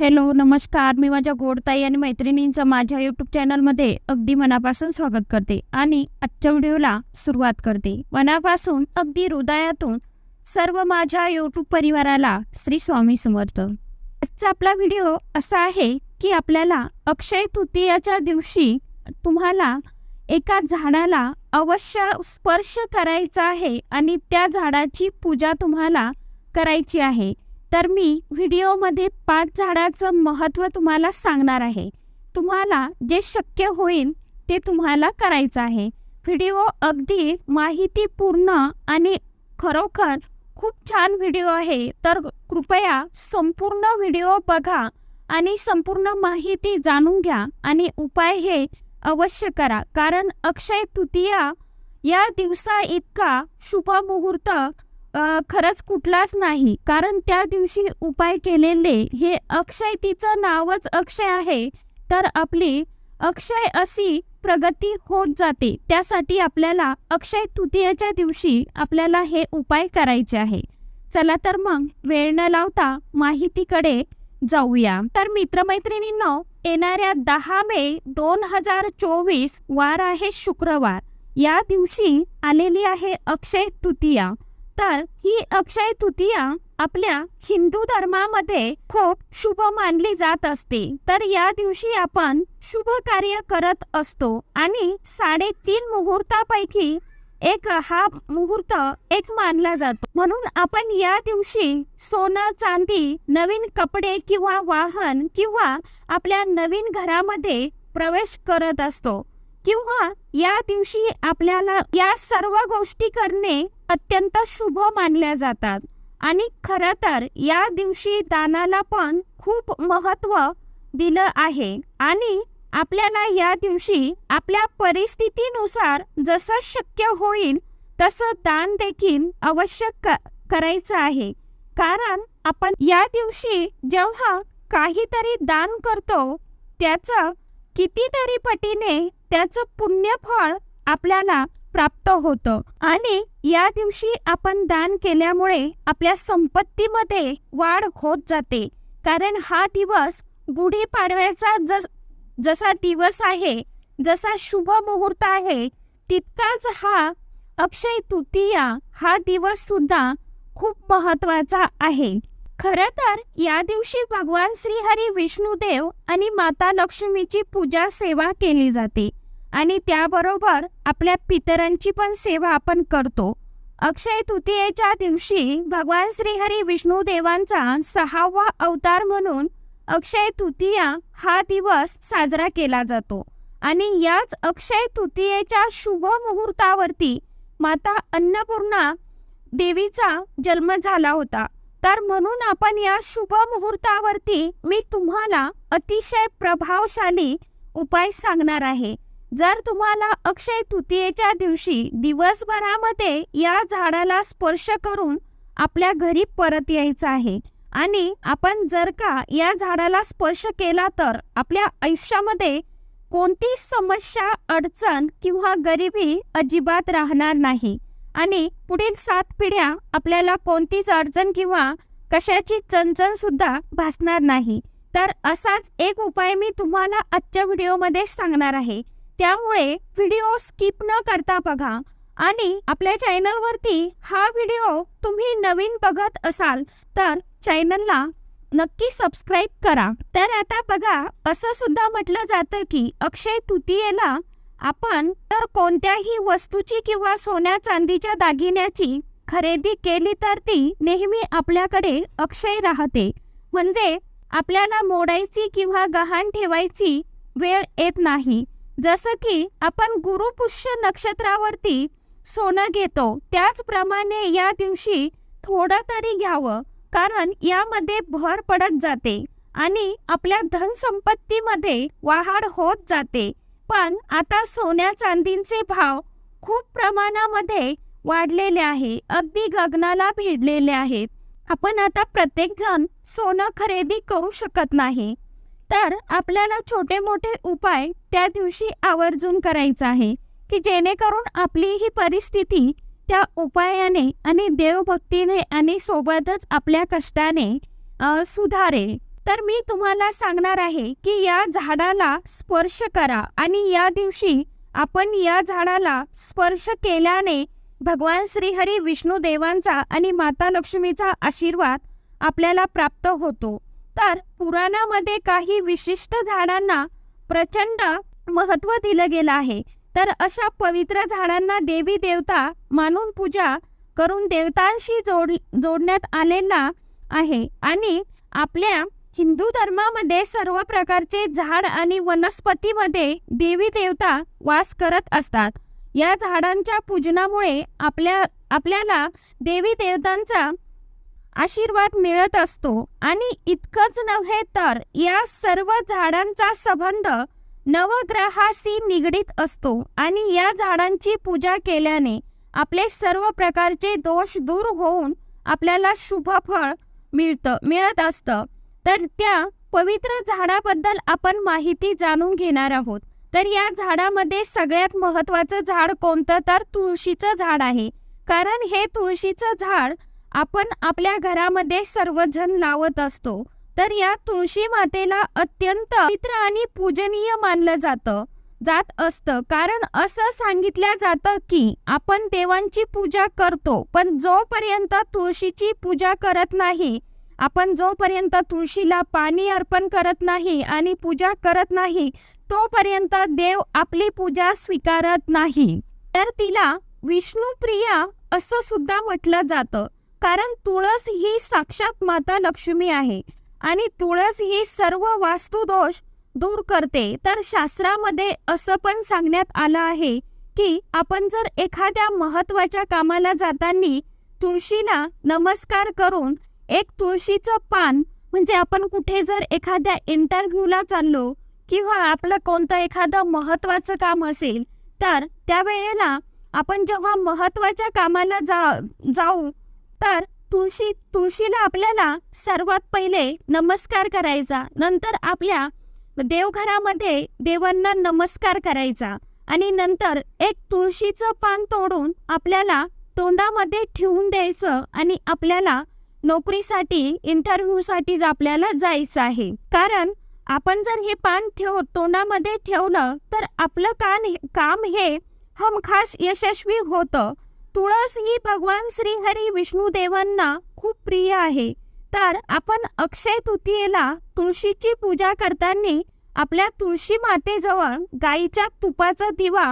Hello नमस्कार. मी माझ्या गोडताई आणि मैत्रिणींचं माझ्या यूट्यूब चॅनलमध्ये अगदी मनापासून स्वागत करते आणि आजच्या व्हिडिओला सुरुवात करते. मनापासून अगदी हृदयातून सर्व माझ्या यूट्यूब परिवाराला श्री स्वामी समर्थ. आजचा आपला व्हिडिओ असा आहे की आपल्याला अक्षय तृतीयाच्या दिवशी तुम्हाला एका झाडाला अवश्य स्पर्श करायचा आहे आणि त्या झाडाची पूजा तुम्हाला करायची आहे. तर मी व्हिडिओमध्ये पाच झाडाचं महत्त्व तुम्हाला सांगणार आहे. तुम्हाला जे शक्य होईल ते तुम्हाला करायचं आहे. व्हिडिओ अगदी माहितीपूर्ण आणि खरोखर खूप छान व्हिडिओ आहे. तर कृपया संपूर्ण व्हिडिओ बघा आणि संपूर्ण माहिती जाणून घ्या आणि उपाय हे अवश्य करा. कारण अक्षय तृतीया या दिवसा इतका शुभ मुहूर्त खरंच कुठलाच नाही. कारण त्या दिवशी उपाय केलेले हे अक्षय तिचं नावच अक्षय आहे तर आपली अक्षय अशी प्रगती होत जाते. त्यासाठी आपल्याला अक्षय तृतीयाच्या दिवशी आपल्याला हे उपाय करायचे आहे. चला तर मग वेळ न लावता माहितीकडे जाऊया. तर मित्रमैत्रिणींनो येणाऱ्या दहा मे दोन हजार चोवीस वार आहे शुक्रवार. या दिवशी आलेली आहे अक्षय तृतीया. तर ही अक्षय तृतीया आपल्या हिंदू धर्मामध्ये खूप शुभ मानली जात असते. तर या दिवशी आपण शुभ कार्य करत असतो आणि साडेतीन मुहूर्तापैकी एक हा मुहूर्त एक मानला जातो. म्हणून आपण या दिवशी सोनं चांदी नवीन कपडे किंवा वाहन किंवा आपल्या नवीन घरामध्ये प्रवेश करत असतो. किंवा या दिवशी आपल्याला या सर्व गोष्टी करणे अत्यंत शुभ मानल्या जातात. आणि खरं तर या दिवशी दानाला पण खूप महत्त्व दिलं आहे. आणि आपल्याला या दिवशी आपल्या परिस्थितीनुसार जसं शक्य होईल तसं दान देखील आवश्यक क- करायचं आहे. कारण आपण या दिवशी जेव्हा काहीतरी दान करतो त्याचं कितीतरी पटीने त्याचं पुण्यफळ आपल्याला प्राप्त होतं. आणि या दिवशी आपण दान केल्यामुळे आपल्या संपत्तीमध्ये वाढ होत जाते. कारण हा दिवस गुढीपाडव्याचा जस जसा दिवस आहे जसा शुभ मुहूर्त आहे तितकाच हा अक्षय तृतीया हा दिवस सुद्धा खूप महत्त्वाचा आहे. खरं तर या दिवशी भगवान श्रीहरी विष्णुदेव आणि माता लक्ष्मीची पूजा सेवा केली जाते. आणि त्याबरोबर आपल्या पितरांची पण सेवा आपण करतो. अक्षय तृतीयेच्या दिवशी भगवान श्रीहरी विष्णुदेवांचा सहावा अवतार म्हणून अक्षय तृतीया हा दिवस साजरा केला जातो. आणि याच अक्षय तृतीयेच्या शुभ मुहूर्तावरती माता अन्नपूर्णा देवीचा जन्म झाला होता. तर म्हणून आपण या शुभ मुहूर्तावरती मी तुम्हाला अतिशय प्रभावशाली उपाय सांगणार आहे. जर तुम्हाला अक्षय तृतीयेच्या दिवशी दिवसभरामध्ये या झाडाला स्पर्श करून आपल्या घरी परत यायचं आहे आणि आपण जर का या झाडाला स्पर्श केला तर आपल्या आयुष्यामध्ये कोणती समस्या अडचण किंवा गरिबी अजिबात राहणार नाही आणि पुढील सात पिढ्या आपल्याला कोणतीच अडचण किंवा कशाची चणचण सुद्धा भासणार नाही. तर असाच एक उपाय मी तुम्हाला आजच्या व्हिडिओमध्ये सांगणार आहे. त्यामुळे व्हिडिओ स्किप न करता बघा. आणि आपल्या चॅनलवरती हा व्हिडिओ तुम्ही नवीन बघत असाल तर चॅनलला नक्की सबस्क्राईब करा. तर आता बघा असं सुद्धा म्हटलं जातं की अक्षय तृतीयेला आपण तर कोणत्याही वस्तूची किंवा सोन्या चांदीच्या दागिन्याची खरेदी केली तर ती नेहमी आपल्याकडे अक्षय राहते. म्हणजे आपल्याला मोडायची किंवा गहाण ठेवायची वेळ येत नाही. जसं की आपण गुरुपुष्य नक्षत्रावरती सोनं घेतो त्याचप्रमाणे या दिवशी थोडं तरी घ्यावं कारण यामध्ये भर पडत जाते आणि आपल्या धनसंपत्तीमध्ये वाढ होत जाते. पण आता सोन्या चांदींचे भाव खूप प्रमाणामध्ये वाढलेले आहे अगदी गगनाला भिडलेले आहेत. आपण आता प्रत्येक जण सोनं खरेदी करू शकत नाही. तर आपल्याला छोटे मोठे उपाय त्या दिवशी आवर्जून करायचं आहे की जेणेकरून आपली ही परिस्थिती त्या उपायाने आणि देवभक्तीने आणि सोबतच आपल्या कष्टाने सुधारेल. तर मी तुम्हाला सांगणार आहे की या झाडाला स्पर्श करा आणि या दिवशी आपण या झाडाला स्पर्श केल्याने भगवान श्रीहरी विष्णू देवांचा आणि माता लक्ष्मीचा आशीर्वाद आपल्याला प्राप्त होतो. तर पुराणामध्ये काही विशिष्ट झाडांना प्रचंड महत्त्व दिलं गेलं आहे. तर अशा पवित्र झाडांना देवी देवता मानून पूजा करून देवतांशी जोड जोडण्यात आलेला आहे. आणि आपल्या हिंदू धर्मामध्ये सर्व प्रकारचे झाड आणि वनस्पतीमध्ये देवी देवता वास करत असतात. या झाडांच्या पूजनामुळे आपल्या आपल्याला देवी देवतांचा आशीर्वाद मिळत असतो. आणि इतकंच नव्हे तर या सर्व झाडांचा संबंध नवग्रहाशी निगडीत असतो. आणि या झाडांची पूजा केल्याने आपले सर्व प्रकारचे दोष दूर होऊन आपल्याला शुभ फळ मिळतं मिळत असतं. तर त्या पवित्र झाडाबद्दल आपण माहिती जाणून घेणार आहोत. तर या झाडामध्ये सगळ्यात महत्त्वाचं झाड कोणतं? तर तुळशीचं झाड आहे. कारण हे तुळशीचं झाड आपण आपल्या घरामध्ये सर्वजण लावत असतो तर या तुळशी मातेला अत्यंत पवित्र आणि पूजनीय मानलं जातं जात असतं. कारण असं सांगितलं जातं की आपण देवांची पूजा करतो पण जोपर्यंत तुळशीची पूजा करत नाही आपण जोपर्यंत तुळशीला पाणी अर्पण करत नाही आणि पूजा करत नाही तोपर्यंत देव आपली पूजा स्वीकारत नाही. तर तिला विष्णुप्रिया असं सुद्धा म्हटलं जातं. कारण तुळस ही साक्षात माता लक्ष्मी आहे आणि तुळस ही सर्व वास्तुदोष दूर करते. तर शास्त्रामध्ये असं पण सांगण्यात आलं आहे की आपण जर एखाद्या महत्त्वाच्या कामाला जाताना तुळशीला नमस्कार करून एक तुळशीचं पान म्हणजे आपण कुठे जर एखाद्या इंटरव्ह्यूला चाललो किंवा आपलं कोणतं एखादं महत्वाचं काम असेल तर त्यावेळेला आपण जेव्हा महत्त्वाच्या कामाला जा जाऊ तर तुळशी तुळशीला आपल्याला सर्वात पहिले नमस्कार करायचा. नंतर आपल्या देवघरामध्ये देवांना नमस्कार करायचा. आणि नंतर एक तुळशीचं पान तोडून आपल्याला तोंडामध्ये ठेवून द्यायचं आणि आपल्याला नोकरीसाठी इंटरव्ह्यूसाठी आपल्याला जायचं आहे. कारण आपण जर हे पान ठेव तोंडामध्ये ठेवलं तर आपलं कान काम हे हमखास यशस्वी होतं. तुळस ही भगवान श्रीहरी विष्णू देवांना खूप प्रिय आहे. तर आपण अक्षय तृतीयेला तुळशीची पूजा करताना आपल्या तुळशी मातेजवळ गाईच्या तुपाचा दिवा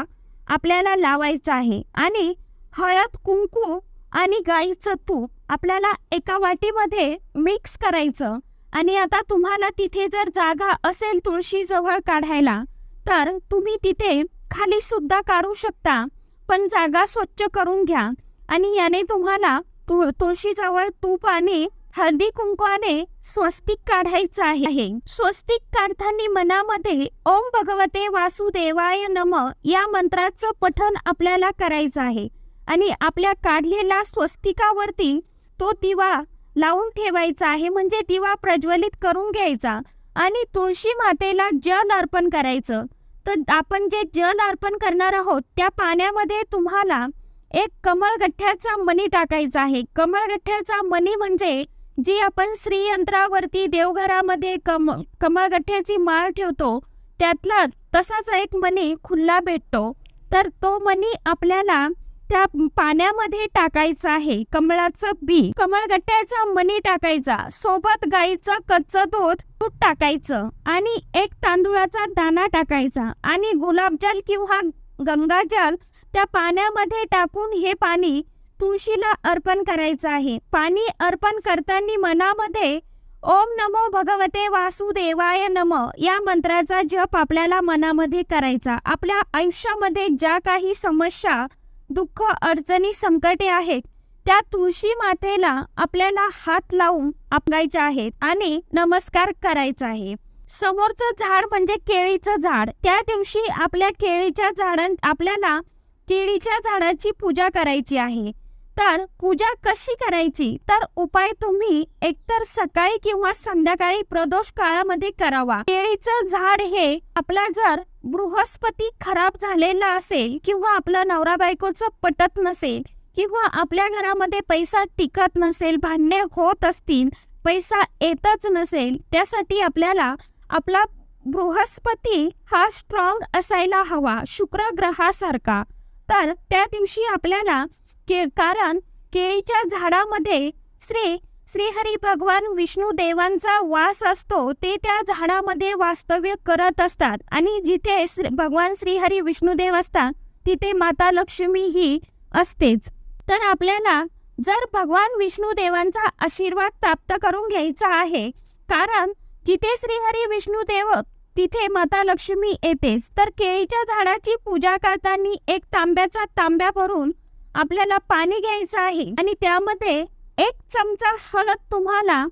आपल्याला लावायचा आहे. आणि हळद कुंकू आणि गाईचं तूप आपल्याला एका वाटीमध्ये मिक्स करायचं. आणि आता तुम्हाला तिथे जर जागा असेल तुळशीजवळ काढायला तर तुम्ही तिथे खाली सुद्धा काढू शकता. पण जागा स्वच्छ करून घ्या. आणि याने तुम्हाला तु तुळशीजवळ तूप आणि हळदी कुंकवाने स्वस्तिक काढायचं आहे. स्वस्तिक काढताना मनामध्ये ओम भगवते वासुदेवाय नम या मंत्राचं पठण आपल्याला करायचं आहे. आणि आपल्या काढलेल्या स्वस्तिकावरती तो दिवा लावून ठेवायचा आहे. म्हणजे दिवा प्रज्वलित करून घ्यायचा. आणि तुळशी मातेला जल अर्पण करायचं. तर आपण जे जल अर्पण करणार आहोत त्या पाण्यामध्ये तुम्हाला एक कमळगठ्ठ्याचा मणी टाकायचा आहे. कमळगठ्ठ्याचा मणी म्हणजे जी आपण श्रीयंत्रावरती देवघरामध्ये कम कमळगठ्ठ्याची माळ ठेवतो त्यातला तसाच एक मणी खुल्ला भेटतो. तर तो मणी आपल्याला त्या पाण्यामध्ये टाकायचं आहे. कमळाचं बी कमळगट्ट्याचा मणी टाकायचा. सोबत गाईचं कच्चं दूध दूध टाकायचं. आणि एक तांदूळाचा दाणा टाकायचा. आणि गुलाबजल किंवा गंगाजल त्या पाण्यामध्ये टाकून हे पाणी तुळशीला अर्पण करायचं आहे. पाणी अर्पण करताना मनामध्ये ओम नमो भगवते वासुदेवाय नम या मंत्राचा जप आपल्याला मनामध्ये करायचा. आपल्या आयुष्यामध्ये ज्या काही समस्या दुःख अडचणी संकटे आहेत. त्या तुळशी मातेला आपल्याला हात लावून आपगायचे आहेत आणि नमस्कार करायचा आहे. समोरचं झाड म्हणजे केळीचं झाड. त्या दिवशी आपल्या केळीच्या झाडां आपल्याला केळीच्या झाडाची पूजा करायची आहे. तर पूजा कशी करायची? तर उपाय तुम्ही एकतर सकाळी किंवा संध्याकाळी प्रदोष काळामध्ये करावा. केळीचं झाड हे आपला जर बृहस्पती खराब झालेला असेल किंवा आपलं नवरा बायकोचं पटत नसेल किंवा आपल्या घरामध्ये पैसा टिकत नसेल भांडणे होत असतील पैसा येतच नसेल त्यासाठी आपल्याला आपला बृहस्पती हा स्ट्रॉंग असायला हवा शुक्र ग्रहासारखा. तर त्या दिवशी आपल्याला के कारण केळीच्या झाडामध्ये श्री श्रीहरी भगवान विष्णू देवांचा वास असतो ते त्या झाडामध्ये वास्तव्य करत असतात. आणि जिथे श्री- भगवान श्रीहरी विष्णुदेव असतात तिथे माता लक्ष्मी ही असतेच. तर आपल्याला जर भगवान विष्णू देवांचा आशीर्वाद प्राप्त करून घ्यायचा आहे कारण जिथे श्रीहरी विष्णुदेव तिथे माता लक्ष्मी येतेच. तर केळीच्या झाडाची पूजा करताना एक तांब्याचा तांब्या भरून आपल्याला पाणी घ्यायचं आहे आणि त्यामध्ये एक चमचा हळद तुम्हाला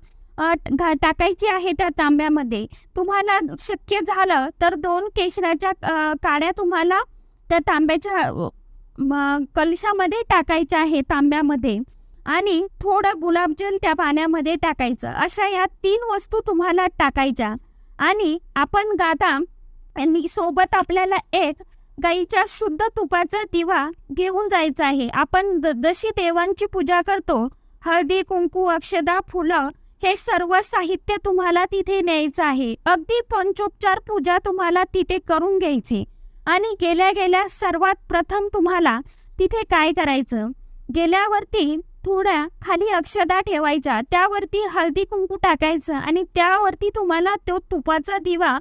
टाकायची आहे त्या तांब्यामध्ये. तुम्हाला शक्य झालं तर दोन केशराच्या काड्या तुम्हाला त्या तांब्याच्या कलशामध्ये टाकायच्या आहे तांब्यामध्ये. आणि थोडं गुलाबजल त्या पाण्यामध्ये टाकायचं. अशा या तीन वस्तू तुम्हाला टाकायच्या. आणि आपण गादा आणि सोबत आपल्याला एक गाईच्या शुद्ध तुपाचा दिवा घेऊन जायचा आहे. आपण जशी देवांची पूजा करतो हळदी कुंकू अक्षदा फुलं हे सर्व साहित्य तुम्हाला तिथे न्यायचं आहे. अगदी पंचोपचार पूजा तुम्हाला तिथे करून घ्यायची. आणि गेल्या गेल्या सर्वात प्रथम तुम्हाला तिथे काय करायचं? गेल्यावरती थोड्या खाली अक्षदा ठेवायच्या. त्यावरती हळदी कुंकू टाकायचं आणि त्यावरती तुम्हाला तो तुपाचा दिवा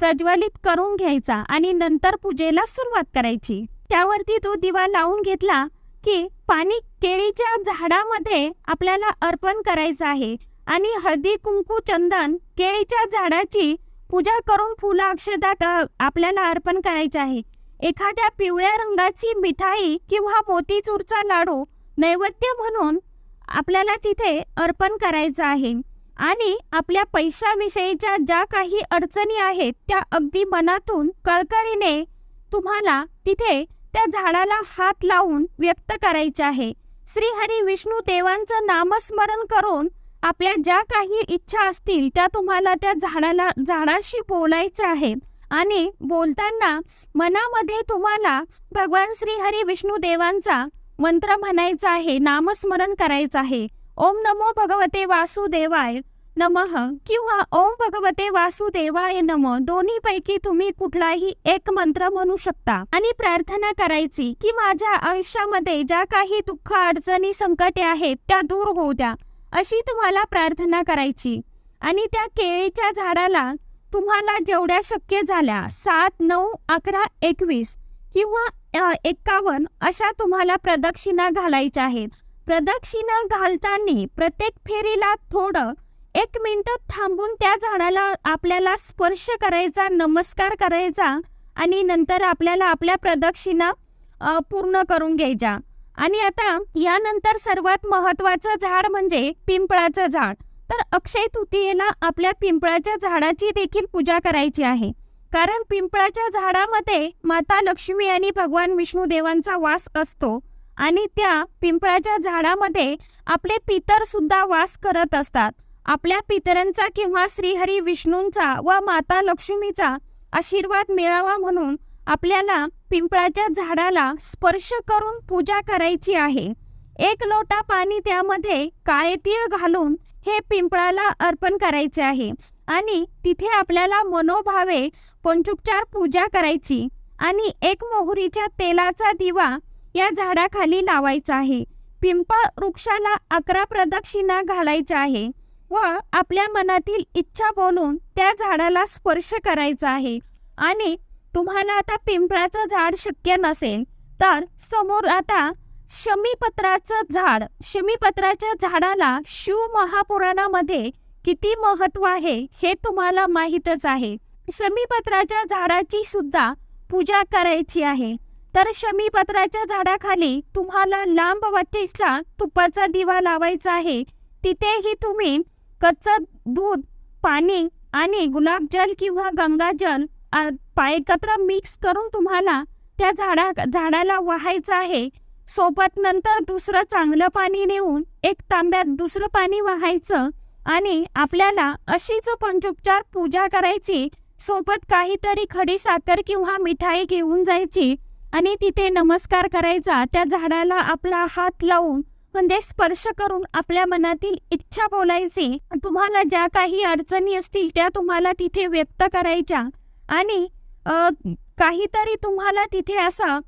प्रज्वलित करून घ्यायचा आणि नंतर पूजेला सुरुवात करायची. त्यावरती तो दिवा लावून घेतला की पाणी केळीच्या झाडामध्ये आपल्याला अर्पण करायचं आहे आणि हळदी कुंकू चंदन केळीच्या झाडाची पूजा करून फुलं अक्षदा आपल्याला अर्पण करायचे आहे. एखाद्या पिवळ्या रंगाची मिठाई किंवा मोतीचूरचा लाडू नैवेद्य म्हणून आपल्याला तिथे अर्पण करायचं आहे. आणि आपल्या पैशाविषयीच्या ज्या काही अडचणी आहेत त्या अगदी मनातून कळकळीने तुम्हाला तिथे त्या झाडाला हात लावून व्यक्त करायचे आहे. श्री हरी विष्णू देवांचं नामस्मरण करून आपल्या ज्या काही इच्छा असतील त्या तुम्हाला त्या झाडाला झाडाशी बोलायचं आहे. आणि बोलताना मनामध्ये तुम्हाला भगवान श्री हरी विष्णू देवांचा मंत्र म्हणायचा आहे नामस्मरण करायचं आहे. ओम नमो भगवते वासुदेवाय नमः किंवा ओम भगवते वासुदेवाय नम. दोन्ही पैकी तुम्ही कुठलाही एक मंत्र म्हणू शकता. आणि प्रार्थना करायची की माझ्या आयुष्यामध्ये ज्या काही दुःख अडचणी संकटे आहेत त्या दूर होऊ द्या. अशी तुम्हाला प्रार्थना करायची. आणि त्या केळीच्या झाडाला तुम्हाला जेवढ्या शक्य झाल्या सात नऊ अकरा एकवीस किंवा एक्कावन्न अशा तुम्हाला प्रदक्षिणा घालायच्या आहेत. प्रदक्षिणा घालताना प्रत्येक फेरीला थोडं एक मिनटं थांबून त्या झाडाला आपल्याला स्पर्श करायचा नमस्कार करायचा आणि नंतर आपल्याला आपल्या प्रदक्षिणा पूर्ण करून घ्यायच्या. आणि आता यानंतर सर्वात महत्वाचं झाड म्हणजे पिंपळाचं झाड. तर अक्षय तृतीयेला आपल्या पिंपळाच्या झाडाची देखील पूजा करायची आहे. कारण पिंपळाच्या झाडामध्ये माता लक्ष्मी आणि भगवान विष्णू देवांचा वास असतो आणि त्या पिंपळाच्या झाडामध्ये आपले पितर सुद्धा वास करत असतात. आपल्या पितरांचा किंवा श्रीहरी विष्णूंचा व माता लक्ष्मीचा आशीर्वाद मिळावा म्हणून आपल्याला पिंपळाच्या झाडाला स्पर्श करून पूजा करायची आहे. एक लोटा पाणी त्यामध्ये काळे तीळ घालून हे पिंपळाला अर्पण करायचे आहे. आणि तिथे आपल्याला मनोभावे पंचोपचार पूजा करायची आणि एक मोहरीच्या तेलाचा दिवा या झाडाखाली लावायचा आहे. पिंपळ वृक्षाला अकरा प्रदक्षिणा घालायच्या आहे व आपल्या मनातील इच्छा बोलून त्या झाडाला स्पर्श करायचा आहे. आणि तुम्हाला आता पिंपळाचं झाड शक्य नसेल तर समोर आता शमीपत्राचं झाड. शमीपत्राच्या झाडाला शिव महापुराणामध्ये किती महत्त्व आहे हे तुम्हाला माहीतच आहे. शमीपत्राच्या झाडाची सुद्धा पूजा करायची आहे. तर शमीपत्राच्या झाडाखाली तुम्हाला लांब तुपाचा दिवा लावायचा आहे. तिथेही तुम्ही कच्चं दूध पाणी आणि गुलाबजल किंवा गंगाजल अ, एकत्र मिक्स करून तुम्हाला त्या झाडा झाडाला वाहायचं आहे. सोबत नंतर दुसरं चांगलं पाणी नेऊन एक तांब्यात दुसरं पाणी वाहायचं आणि आपल्याला अशीच पंचोपचार पूजा करायची. सोबत काहीतरी खडी साखर किंवा मिठाई घेऊन जायची आणि तिथे नमस्कार करायचा. त्या झाडाला आपला हात लावून म्हणजे स्पर्श करून आपल्या मनातील इच्छा बोलायची. तुम्हाला ज्या काही अडचणी असतील त्या तुम्हाला तिथे व्यक्त करायच्या. आणि काहीतरी तुम्हाला तिथे असं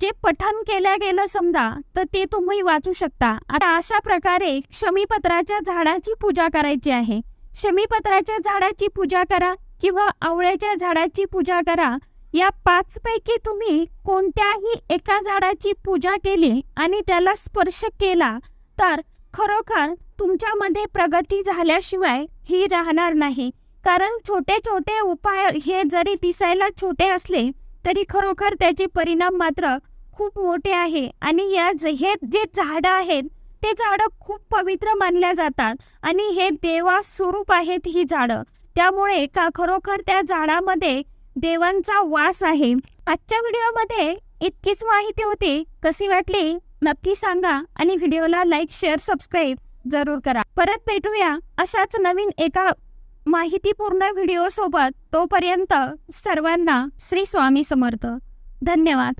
जे पठन केलं गेलं समजा तर ते तुम्ही वाचू शकता. आता अशा प्रकारे शमीपत्राच्या झाडाची पूजा करायची आहे. शमीपत्राच्या झाडाची पूजा करा किंवा आवळ्याच्या झाडाची पूजा करा. या पाच पैकी तुम्ही कोणत्याही एका झाडाची पूजा केली आणि त्याला स्पर्श केला तर खरोखर तुमच्यामध्ये प्रगती झाल्याशिवाय ही राहणार नाही. कारण छोटे छोटे उपाय हे जरी दिसायला छोटे असले तरी खरोखर त्याचे परिणाम मात्र खूप मोठे आहे आणि या ज- हे जे झाडं आहेत ते झाडं खूप पवित्र मानल्या जातात आणि हे देवा स्वरूप आहेत ही झाडं. त्यामुळे का खरोखर त्या झाडामध्ये देवांचा वास आहे? आजच्या व्हिडिओमध्ये इतकीच माहिती होती. कशी वाटली? नक्की सांगा आणि व्हिडिओला लाईक शेअर सबस्क्राईब जरूर करा. परत भेटूया अशाच नवीन एका माहितीपूर्ण व्हिडिओ सोबत तोपर्यंत सर्वांना श्री स्वामी समर्थ. धन्यवाद.